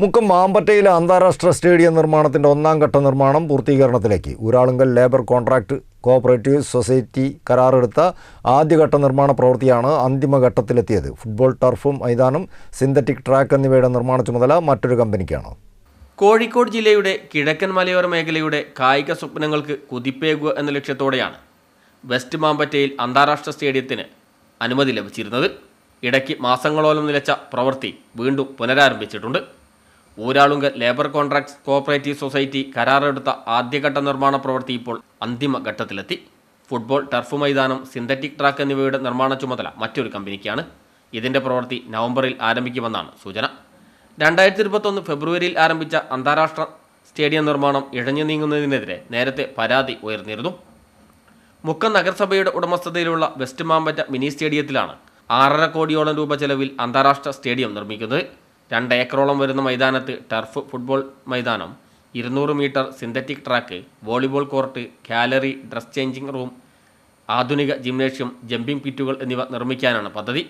മുക്കം മാമ്പറ്റയിലെ അന്താരാഷ്ട്ര സ്റ്റേഡിയം നിർമ്മാണത്തിന്റെ ഒന്നാം ഘട്ട നിർമ്മാണം പൂർത്തീകരണത്തിലേക്ക്. Uralungal labour contract cooperative society കരാറെടുത്ത ആദ്യഘട്ട നിർമ്മാണ പ്രവൃത്തിയാണ് അന്തിമഘട്ടത്തിലെത്തിയത്. ഫുട്ബോൾ ടർഫും മൈതാനം സിന്തറ്റിക് ട്രാക്ക് എന്നിവയുടെ നിർമ്മാണ ചുമതല മറ്റൊരു കമ്പനിക്കാണ്. കോഴിക്കോട് ജില്ലയുടെ കിഴക്കൻ മലയോര മേഖലയുടെ കായിക സ്വപ്നങ്ങൾക്ക് കുതിപ്പേകുക എന്ന ലക്ഷ്യത്തോടെയാണ് വെസ്റ്റ് മാമ്പറ്റയിൽ അന്താരാഷ്ട്ര സ്റ്റേഡിയത്തിന് അനുമതി ലഭിച്ചിരുന്നത്. ഇടയ്ക്ക് മാസങ്ങളോളം നിലച്ച പ്രവൃത്തി വീണ്ടും പുനരാരംഭിച്ചിട്ടുണ്ട്. Uralungal labour contracts cooperative society കരാറെടുത്ത ആദ്യഘട്ട നിർമ്മാണ പ്രവൃത്തി ഇപ്പോൾ അന്തിമഘട്ടത്തിലെത്തി ഫുട്ബോൾ ടർഫ് മൈതാനം സിന്തറ്റിക് ട്രാക്ക് എന്നിവയുടെ നിർമ്മാണ ചുമതല മറ്റൊരു കമ്പനിക്കാണ്. ഇതിന്റെ പ്രവൃത്തി നവംബറിൽ ആരംഭിക്കുമെന്നാണ് സൂചന. രണ്ടായിരത്തി ഇരുപത്തൊന്ന് ഫെബ്രുവരിയിൽ ആരംഭിച്ച അന്താരാഷ്ട്ര സ്റ്റേഡിയം നിർമ്മാണം ഇഴഞ്ഞു നീങ്ങുന്നതിനെതിരെ നേരത്തെ പരാതി ഉയർന്നിരുന്നു. മുക്കം നഗരസഭയുടെ ഉടമസ്ഥതയിലുള്ള വെസ്റ്റ് മാമ്പറ്റ മിനി സ്റ്റേഡിയത്തിലാണ് ആറര കോടിയോളം രൂപ ചെലവിൽ അന്താരാഷ്ട്ര സ്റ്റേഡിയം നിർമ്മിക്കുന്നത്. രണ്ട് ഏക്കറോളം വരുന്ന മൈതാനത്ത് ടർഫ് ഫുട്ബോൾ മൈതാനം ഇരുന്നൂറ് metre synthetic track volleyball court gallery dress changing room ആധുനിക ജിംനേഷ്യം ജമ്പിംഗ് പിറ്റുകൾ എന്നിവ നിർമ്മിക്കാനാണ് പദ്ധതി.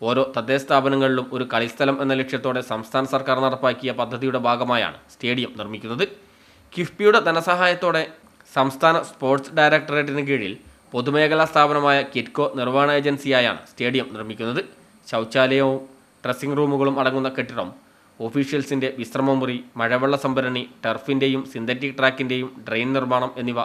ഓരോ തദ്ദേശ സ്ഥാപനങ്ങളിലും ഒരു കളിസ്ഥലം എന്ന ലക്ഷ്യത്തോടെ സംസ്ഥാന സർക്കാർ നടപ്പാക്കിയ പദ്ധതിയുടെ ഭാഗമായാണ് സ്റ്റേഡിയം നിർമ്മിക്കുന്നത്. കിഫ്ബിയുടെ ധനസഹായത്തോടെ സംസ്ഥാന സ്പോർട്സ് ഡയറക്ടറേറ്റിന് കീഴിൽ പൊതുമേഖലാ സ്ഥാപനമായ കിറ്റ്കോ നിർവഹണ ഏജൻസിയായാണ് സ്റ്റേഡിയം നിർമ്മിക്കുന്നത്. ശൗചാലയവും ഡ്രസ്സിംഗ് റൂമുകളും അടങ്ങുന്ന കെട്ടിടം ഓഫീഷ്യൽസിന്റെ വിശ്രമമുറി മഴവെള്ള സംഭരണി ടർഫിന്റെയും സിന്തറ്റിക് ട്രാക്കിന്റെയും ഡ്രെയിൻ നിർമ്മാണം എന്നിവ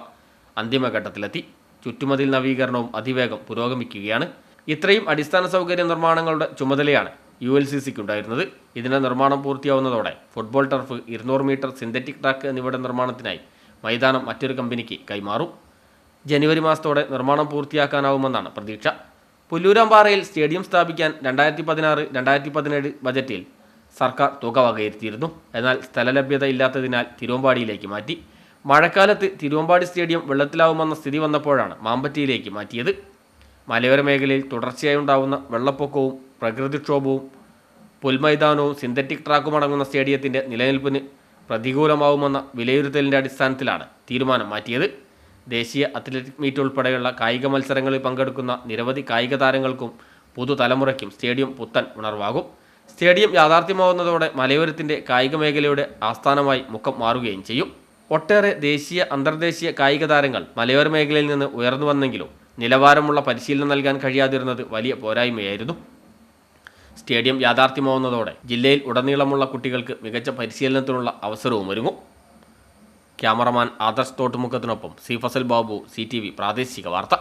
അന്തിമഘട്ടത്തിലെത്തി. ചുറ്റുമതിൽ നവീകരണവും അതിവേഗം പുരോഗമിക്കുകയാണ്. ഇത്രയും അടിസ്ഥാന സൗകര്യ നിർമ്മാണങ്ങളുടെ ചുമതലയാണ് യു എൽ സി സിക്ക് ഉണ്ടായിരുന്നത് ഇതിന്റെ നിർമ്മാണം പൂർത്തിയാവുന്നതോടെ ഫുട്ബോൾ ടർഫ് ഇരുന്നൂറ് മീറ്റർ സിന്തറ്റിക് ട്രാക്ക് എന്നിവയുടെ നിർമ്മാണത്തിനായി മൈതാനം മറ്റൊരു കമ്പനിക്ക് കൈമാറും. ജനുവരി മാസത്തോടെ നിർമ്മാണം പൂർത്തിയാക്കാനാവുമെന്നാണ് പ്രതീക്ഷ. പുല്ലൂരാമ്പാറയിൽ സ്റ്റേഡിയം സ്ഥാപിക്കാൻ രണ്ടായിരത്തി പതിനാറ് രണ്ടായിരത്തി പതിനേഴ് ബജറ്റിൽ സർക്കാർ തുക വകയിരുത്തിയിരുന്നു. എന്നാൽ സ്ഥലലഭ്യത ഇല്ലാത്തതിനാൽ തിരുവമ്പാടിയിലേക്ക് മാറ്റി. മഴക്കാലത്ത് തിരുവമ്പാടി സ്റ്റേഡിയം വെള്ളത്തിലാവുമെന്ന സ്ഥിതി വന്നപ്പോഴാണ് മാമ്പറ്റിയിലേക്ക് മാറ്റിയത്. മലയോര മേഖലയിൽ തുടർച്ചയായി ഉണ്ടാവുന്ന വെള്ളപ്പൊക്കവും പ്രകൃതിക്ഷോഭവും പുൽമൈതാനവും സിന്തറ്റിക് ട്രാക്കും അടങ്ങുന്ന സ്റ്റേഡിയത്തിന്റെ നിലനിൽപ്പിന് പ്രതികൂലമാവുമെന്ന വിലയിരുത്തലിന്റെ അടിസ്ഥാനത്തിലാണ് തീരുമാനം മാറ്റിയത്. ദേശീയ അത്ലറ്റിക് മീറ്റ് ഉൾപ്പെടെയുള്ള കായിക മത്സരങ്ങളിൽ പങ്കെടുക്കുന്ന നിരവധി കായിക താരങ്ങൾക്കും പുതുതലമുറയ്ക്കും സ്റ്റേഡിയം പുത്തൻ ഉണർവാകും. സ്റ്റേഡിയം യാഥാർത്ഥ്യമാവുന്നതോടെ മലയോരത്തിന്റെ കായിക മേഖലയുടെ ആസ്ഥാനമായി മുഖം മാറുകയും ചെയ്യും. ഒട്ടേറെ ദേശീയ അന്തർദേശീയ കായിക താരങ്ങൾ മലയോര മേഖലയിൽ നിന്ന് ഉയർന്നു വന്നെങ്കിലും നിലവാരമുള്ള പരിശീലനം നൽകാൻ കഴിയാതിരുന്നത് വലിയ പോരായ്മയായിരുന്നു. സ്റ്റേഡിയം യാഥാർത്ഥ്യമാവുന്നതോടെ ജില്ലയിൽ ഉടനീളമുള്ള കുട്ടികൾക്ക് മികച്ച പരിശീലനത്തിനുള്ള അവസരവും ഒരുങ്ങും. ക്യാമറമാൻ ആദർശ് തോട്ടുമുഖത്തിനൊപ്പം സി ഫസൽ ബാബു സി പ്രാദേശിക വാർത്ത.